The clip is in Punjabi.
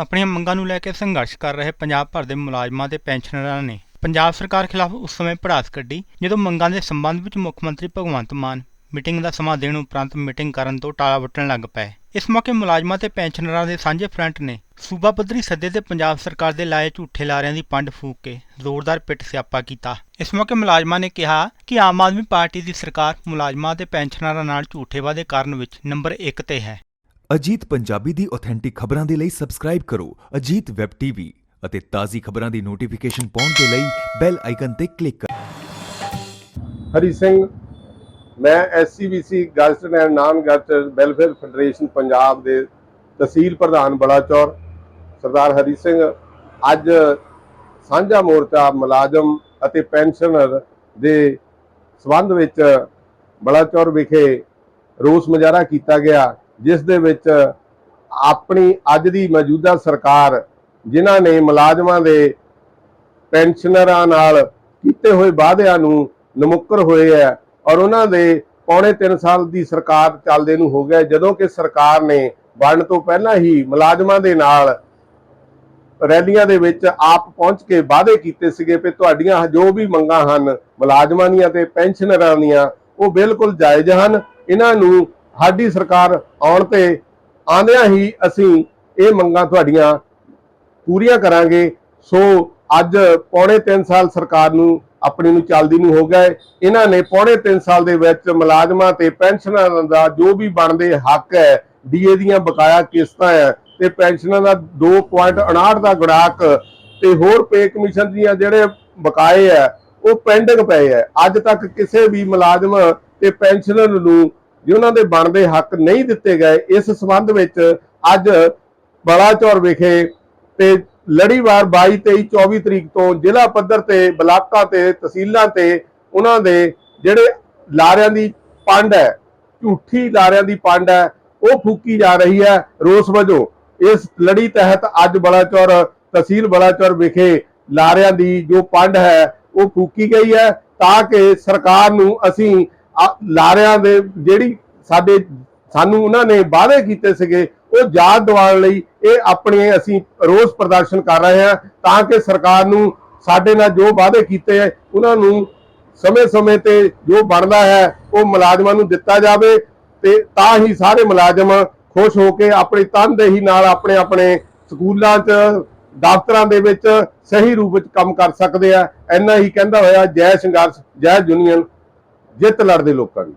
ਆਪਣੀਆਂ ਮੰਗਾਂ ਨੂੰ ਲੈ ਕੇ ਸੰਘਰਸ਼ ਕਰ ਰਹੇ ਪੰਜਾਬ ਭਰ ਦੇ ਮੁਲਾਜ਼ਮਾਂ ਤੇ ਪੈਨਸ਼ਨਰਾਂ ਨੇ ਪੰਜਾਬ ਸਰਕਾਰ ਖਿਲਾਫ ਉਸ ਸਮੇਂ ਭੜਾਸ ਕੱਢੀ, ਜਦੋਂ ਮੰਗਾਂ ਦੇ ਸੰਬੰਧ ਵਿੱਚ ਮੁੱਖ ਮੰਤਰੀ ਭਗਵੰਤ ਮਾਨ ਮੀਟਿੰਗ ਦਾ ਸਮਾਂ ਦੇਣ ਉਪਰੰਤ ਮੀਟਿੰਗ ਕਰਨ ਤੋਂ ਟਾਲਾ ਵੱਟਣ ਲੱਗ ਪਏ। ਇਸ ਮੌਕੇ ਮੁਲਾਜ਼ਮਾਂ ਤੇ ਪੈਨਸ਼ਨਰਾਂ ਦੇ ਸਾਂਝੇ ਫਰੰਟ ਨੇ ਸੂਬਾ ਪੱਧਰੀ ਸੱਦੇ ਤੇ ਪੰਜਾਬ ਸਰਕਾਰ ਦੇ ਲਾਏ ਝੂਠੇ ਲਾਰਿਆਂ ਦੀ ਪੰਡ ਫੂਕ ਕੇ ਜ਼ੋਰਦਾਰ ਪਿੱਟ ਸਿਆਪਾ ਕੀਤਾ। ਇਸ ਮੌਕੇ ਮੁਲਾਜ਼ਮਾਂ ਨੇ ਕਿਹਾ ਕਿ ਆਮ ਆਦਮੀ ਪਾਰਟੀ ਦੀ ਸਰਕਾਰ ਮੁਲਾਜ਼ਮਾਂ ਤੇ ਪੈਨਸ਼ਨਰਾਂ ਨਾਲ ਝੂਠੇ ਵਾਅਦੇ ਕਰਨ ਵਿੱਚ ਨੰਬਰ 1 ਤੇ ਹੈ। ਅਜੀਤ ਪੰਜਾਬੀ ਦੀ ਆਥੈਂਟਿਕ ਖਬਰਾਂ ਦੇ ਲਈ ਸਬਸਕ੍ਰਾਈਬ ਕਰੋ ਅਜੀਤ ਵੈਬ ਟੀਵੀ ਅਤੇ ਤਾਜ਼ੀ ਖਬਰਾਂ ਦੀ ਨੋਟੀਫਿਕੇਸ਼ਨ ਪਾਉਣ ਦੇ ਲਈ ਬੈਲ ਆਈਕਨ ਤੇ ਕਲਿੱਕ ਕਰੋ। ਹਰੀ ਸਿੰਘ, ਮੈਂ SCBC gazetted and non gazetted welfare federation Punjab ਦੇ ਤਹਿਸੀਲ ਪ੍ਰਧਾਨ ਬਲਾਚੌਰ ਸਰਦਾਰ ਹਰੀ ਸਿੰਘ, ਅੱਜ ਸਾਂਝਾ ਮੋਰਚਾ ਮੁਲਾਜ਼ਮ ਅਤੇ ਪੈਨਸ਼ਨਰ ਦੇ ਸਬੰਧ ਵਿੱਚ ਬਲਾਚੌਰ ਵਿਖੇ ਰੋਸ ਮੁਜ਼ਾਹਰਾ ਕੀਤਾ ਗਿਆ। ਜਿਸ ਦੇ ਵਿੱਚ ਆਪਣੀ ਅੱਜ ਦੀ ਮੌਜੂਦਾ ਸਰਕਾਰ, ਜਿਨ੍ਹਾਂ ਨੇ ਮੁਲਾਜ਼ਮਾਂ ਦੇ ਪੈਨਸ਼ਨਰਾਂ ਨਾਲ ਕੀਤੇ ਹੋਏ ਵਾਅਦਿਆਂ ਨੂੰ ਨਮੁੱਕਰ ਹੋਏ ਹੈ ਔਰ ਉਹਨਾਂ ਦੇ ਪੌਣੇ 3 ਸਾਲ ਦੀ ਸਰਕਾਰ ਚੱਲਦੇ ਨੂੰ ਹੋ ਗਿਆ ਜਦੋਂ ਕਿ ਸਰਕਾਰ ਨੇ ਬਣਨ ਤੋਂ ਪਹਿਲਾਂ ਹੀ ਮੁਲਾਜ਼ਮਾਂ ਦੇ ਨਾਲ ਰੈਲੀਆਂ ਦੇ ਵਿੱਚ ਆਪ ਪਹੁੰਚ ਕੇ ਵਾਅਦੇ ਕੀਤੇ ਸੀਗੇ ਕਿ ਤੁਹਾਡੀਆਂ ਜੋ ਵੀ ਮੰਗਾਂ ਹਨ, ਮੁਲਾਜ਼ਮਾਂ ਦੀਆਂ ਤੇ ਪੈਨਸ਼ਨਰਾਂ ਦੀਆਂ, ਉਹ ਬਿਲਕੁਲ ਜਾਇਜ਼ ਹਨ। ਇਹਨਾਂ ਨੂੰ ਸਾਡੀ ਸਰਕਾਰ ਆਉਣ ਤੇ ਆਂਦਿਆਂ ਹੀ ਅਸੀਂ ਇਹ ਮੰਗਾਂ ਤੁਹਾਡੀਆਂ ਪੂਰੀਆਂ ਕਰਾਂਗੇ। ਸੋ ਅੱਜ ਪੌਣੇ 3 ਸਾਲ ਸਰਕਾਰ ਨੂੰ ਆਪਣੀ ਨੂੰ ਚੱਲਦੀ ਨੂੰ ਹੋ ਗਏ। ਇਹਨਾਂ ਨੇ ਪੌਣੇ 3 ਸਾਲ ਦੇ ਵਿੱਚ ਮੁਲਾਜ਼ਮਾਂ ਤੇ ਪੈਨਸ਼ਨਰਾਂ ਦਾ ਜੋ ਵੀ ਬਣਦੇ ਹੱਕ ਹੈ, ਡੀਏ ਦੀਆਂ ਬਕਾਇਆ ਕਿਸ਼ਤਾਂ ਹੈ ਤੇ ਪੈਨਸ਼ਨਾਂ ਦਾ 2.59 ਦਾ ਗੁਣਾਕ ਤੇ ਹੋਰ ਪੇ ਕਮਿਸ਼ਨ ਦੀਆਂ ਜਿਹੜੇ ਬਕਾਏ ਹੈ, ਉਹ ਪੈਂਡਿੰਗ ਪਏ ਹੈ। ਅੱਜ ਤੱਕ ਕਿਸੇ ਵੀ ਮੁਲਾਜ਼ਮ ਤੇ ਪੈਨਸ਼ਨਰ ਨੂੰ ਜੇ ਉਹਨਾਂ ਦੇ ਬਣਦੇ ਹੱਕ ਨਹੀਂ ਦਿੱਤੇ ਗਏ, ਇਸ ਸਬੰਧ ਵਿੱਚ ਅੱਜ ਬਲਾਚੌਰ ਵਿਖੇ ਤੇ ਲੜੀਵਾਰ 22 23 24 ਤਰੀਕ ਤੋਂ ਜ਼ਿਲ੍ਹਾ ਪੱਧਰ ਤੇ ਬਲਾਕਾਂ ਤੇ ਤਹਿਸੀਲਾਂ ਤੇ ਉਹਨਾਂ ਦੇ ਜਿਹੜੇ ਲਾਰਿਆਂ ਦੀ ਪੰਡ ਹੈ, ਝੂਠੀ ਲਾਰਿਆਂ ਦੀ ਪੰਡ ਹੈ, ਉਹ ਫੂਕੀ ਜਾ ਰਹੀ ਹੈ ਰੋਸ ਵਜੋਂ। ਇਸ ਲੜੀ ਤਹਿਤ ਅੱਜ ਬਲਾਚੌਰ ਤਹਿਸੀਲ ਬਲਾਚੌਰ ਵਿਖੇ ਲਾਰਿਆਂ ਦੀ ਜੋ ਪੰਡ ਹੈ, ਉਹ ਫੂਕੀ ਗਈ ਹੈ ਤਾਂ ਕਿ ਸਰਕਾਰ ਨੂੰ ਅਸੀਂ ਲਾਰਿਆਂ ਦੇ ਜਿਹੜੀ ਸਾਡੇ ਸਾਨੂੰ ਉਹਨਾਂ ਨੇ ਵਾਅਦੇ ਕੀਤੇ ਸੀਗੇ, ਉਹ ਯਾਦ ਦਿਵਾਉਣ ਲਈ ਇਹ ਆਪਣੇ ਅਸੀਂ ਰੋਸ ਪ੍ਰਦਰਸ਼ਨ ਕਰ ਰਹੇ ਹਾਂ ਤਾਂ ਕਿ ਸਰਕਾਰ ਨੂੰ ਸਾਡੇ ਨਾਲ ਜੋ ਵਾਅਦੇ ਕੀਤੇ ਹੈ ਉਹਨਾਂ ਨੂੰ ਸਮੇਂ-ਸਮੇਂ ਤੇ ਜੋ ਬਣਦਾ ਹੈ, ਉਹ ਮੁਲਾਜ਼ਮਾਂ ਨੂੰ ਦਿੱਤਾ ਜਾਵੇ ਤੇ ਤਾਂ ਹੀ ਸਾਰੇ ਮੁਲਾਜ਼ਮ ਖੁਸ਼ ਹੋ ਕੇ ਆਪਣੀ ਤਨਦੇਹੀ ਨਾਲ ਆਪਣੇ ਆਪਣੇ ਸਕੂਲਾਂ 'ਚ, ਦਫ਼ਤਰਾਂ ਦੇ ਵਿੱਚ ਸਹੀ ਰੂਪ ਵਿੱਚ ਕੰਮ ਕਰ ਸਕਦੇ ਆ। ਇੰਨਾ ਹੀ ਕਹਿੰਦਾ ਹੋਇਆ, ਜੈ ਸੰਘਰਸ਼, ਜੈ ਯੂਨੀਅਨ। ਜਿੱਤ ਲੜਦੇ ਲੋਕਾਂ ਦੀ।